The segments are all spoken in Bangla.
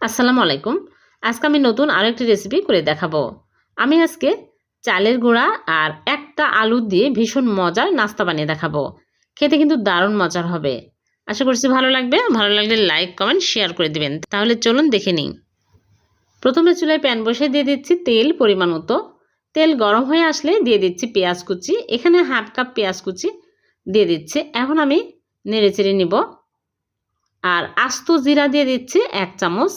আসসালামু আলাইকুম। আজকে আমি নতুন আরেকটি রেসিপি করে দেখাবো। আমি আজকে চালের গুঁড়া আর একটা আলু দিয়ে ভীষণ মজার নাস্তা বানিয়ে দেখাবো। খেতে কিন্তু দারুণ মজার হবে। আশা করছি ভালো লাগবে। ভালো লাগলে লাইক কমেন্ট শেয়ার করে দিবেন। তাহলে চলুন দেখে নিই। প্রথমে চুলায় প্যান বসে দিয়ে দিচ্ছি তেল পরিমাণ মতো। তেল গরম হয়ে আসলে দিয়ে দিচ্ছি পেঁয়াজ কুচি। এখানে হাফ কাপ পেঁয়াজ কুচি দিয়ে দিচ্ছি। এখন আমি নেড়ে চেড়ে নিব। আর আস্ত জিরা দিয়ে দিচ্ছি এক চামচ।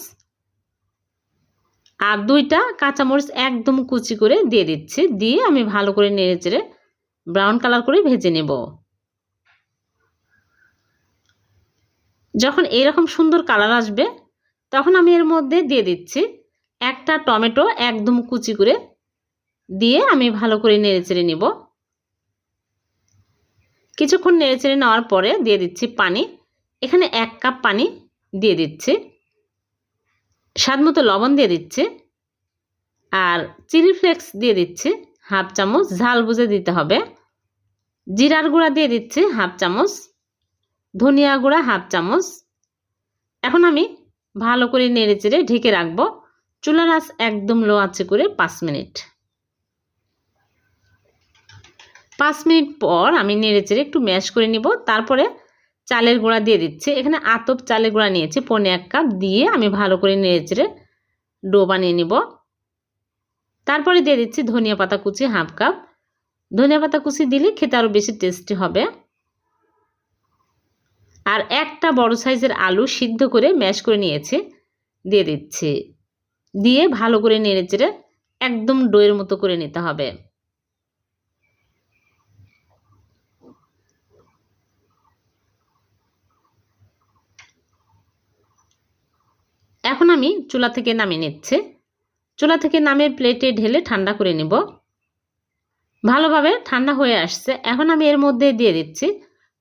আর দুইটা কাঁচামরিচ একদম কুচি করে দিয়ে দিচ্ছি। দিয়ে আমি ভালো করে নেড়ে চেড়ে ব্রাউন কালার করে ভেজে নেব। যখন এরকম সুন্দর কালার আসবে, তখন আমি এর মধ্যে দিয়ে দিচ্ছি একটা টমেটো একদম কুচি করে দিয়ে আমি ভালো করে নেড়ে চেড়ে নেব। কিছুক্ষণ নেড়ে চেড়ে নেওয়ার পরে দিয়ে দিচ্ছি পানি। এখানে এক কাপ পানি দিয়ে দিচ্ছি। স্বাদ মতো লবণ দিয়ে দিচ্ছি আর চিলি ফ্লেক্স দিয়ে দিচ্ছি হাফ চামচ, ঝাল বুঝে দিতে হবে। জিরার গুঁড়া দিয়ে দিচ্ছি হাফ চামচ, ধনিয়া গুঁড়া হাফ চামচ। এখন আমি ভালো করে নেড়ে চেড়ে ঢেকে রাখব। চুলার আঁচ একদম লো আছে করে পাঁচ মিনিট। পাঁচ মিনিট পর আমি নেড়ে চেড়ে একটু ম্যাশ করে নিব। তারপরে চালের গুঁড়া দিয়ে দিচ্ছি। এখানে আতপ চালের গুঁড়া নিয়েছি। পনে এক কাপ দিয়ে আমি ভালো করে নেড়ে চেড়ে ডো বানিয়ে নিব। তারপরে দিয়ে দিচ্ছি ধনিয়া পাতা কুচি হাফ কাপ। ধনিয়া পাতা কুচি দিলে খেতে আরও বেশি টেস্টি হবে। আর একটা বড় সাইজের আলু সিদ্ধ করে ম্যাশ করে নিয়েছি। দিয়ে দিচ্ছি। দিয়ে ভালো করে নেড়ে চেড়ে একদম ডোয়ের মতো করে নিতে হবে। এখন আমি চুলা থেকে নামিয়ে নিচ্ছে। চুলা থেকে নামে প্লেটে ঢেলে ঠান্ডা করে নিব। ভালোভাবে ঠান্ডা হয়ে আসছে। এখন আমি এর মধ্যে দিয়ে দিচ্ছি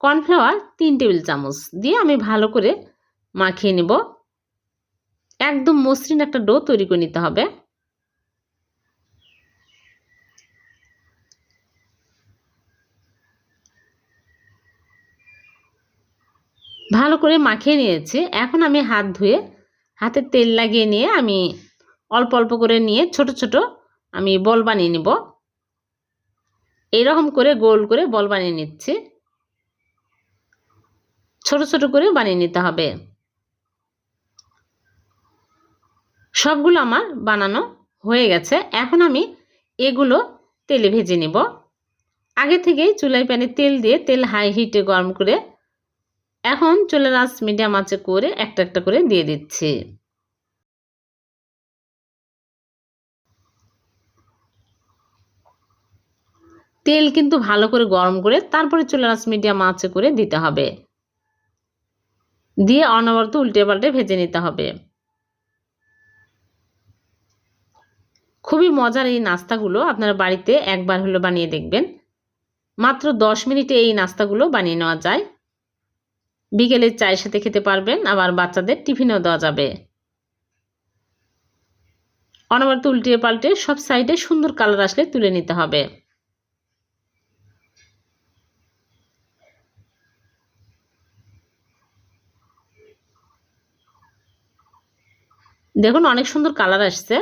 কর্নফ্লাওয়ার তিন টেবিল চামচ দিয়ে আমি ভালো করে মাখিয়ে নিব। একদম মসৃণ একটা ডো তৈরি করে নিতে হবে। ভালো করে মাখিয়ে নিয়েছি। এখন আমি হাত ধুয়ে হাতে তেল লাগিয়ে নিয়ে আমি অল্প অল্প করে নিয়ে ছোট ছোট আমি বল বানিয়ে নিব। এইরকম করে গোল করে বল বানিয়ে নিচ্ছি। ছোট ছোট করে বানিয়ে নিতে হবে। সবগুলো আমার বানানো হয়ে গেছে। এখন আমি এগুলো তেলে ভেজে নিব। আগে থেকেই চুলাই প্যানে তেল দিয়ে তেল হাই হিটে গরম করে এখন চুলের আঁচ মিডিয়াম আঁচে করে একটা একটা করে দিয়ে দিচ্ছি। তেল কিন্তু ভালো করে গরম করে তারপরে চুলের আঁচ মিডিয়াম আঁচে করে দিতে হবে। দিয়ে অনবরত উল্টে পাল্টে ভেজে নিতে হবে। খুবই মজার এই নাস্তাগুলো আপনারা বাড়িতে একবার হলো বানিয়ে দেখবেন। মাত্র দশ মিনিটে এই নাস্তাগুলো বানিয়ে নেওয়া যায়। বিকেলের চায়ের সাথে খেতে পারবেন, আবার বাচ্চাদের টিফিনও দেওয়া যাবে। অনবরত উল্টিয়ে পাল্টে সব সাইডে সুন্দর কালার আসলে তুলে নিতে হবে। দেখুন, অনেক সুন্দর কালার আসছে।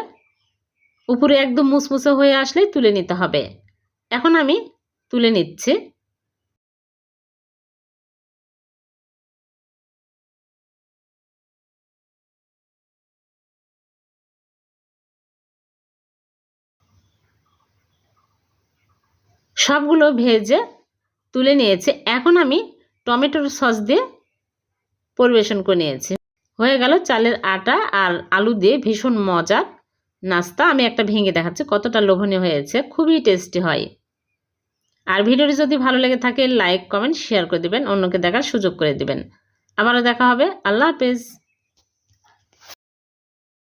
উপরে একদম মুসমুসে হয়ে আসলে তুলে নিতে হবে। এখন আমি তুলে নিচ্ছি। সবগুলো ভেজে তুলে নিয়েছে। এখন আমি টমেটোর সস দিয়ে পরিবেশন করে নিয়েছি। হয়ে গেল চালের আটা আর আলু দিয়ে ভীষণ মজার নাস্তা। আমি একটা ভেঙে দেখাচ্ছি, কতটা লোভনীয় হয়েছে, খুবই টেস্টি হয়। আর ভিডিওটি যদি ভালো লেগে থাকে লাইক কমেন্ট শেয়ার করে দেবেন, অন্যকে দেখার সুযোগ করে দেবেন। আবারও দেখা হবে, আল্লাহ হাফেজ।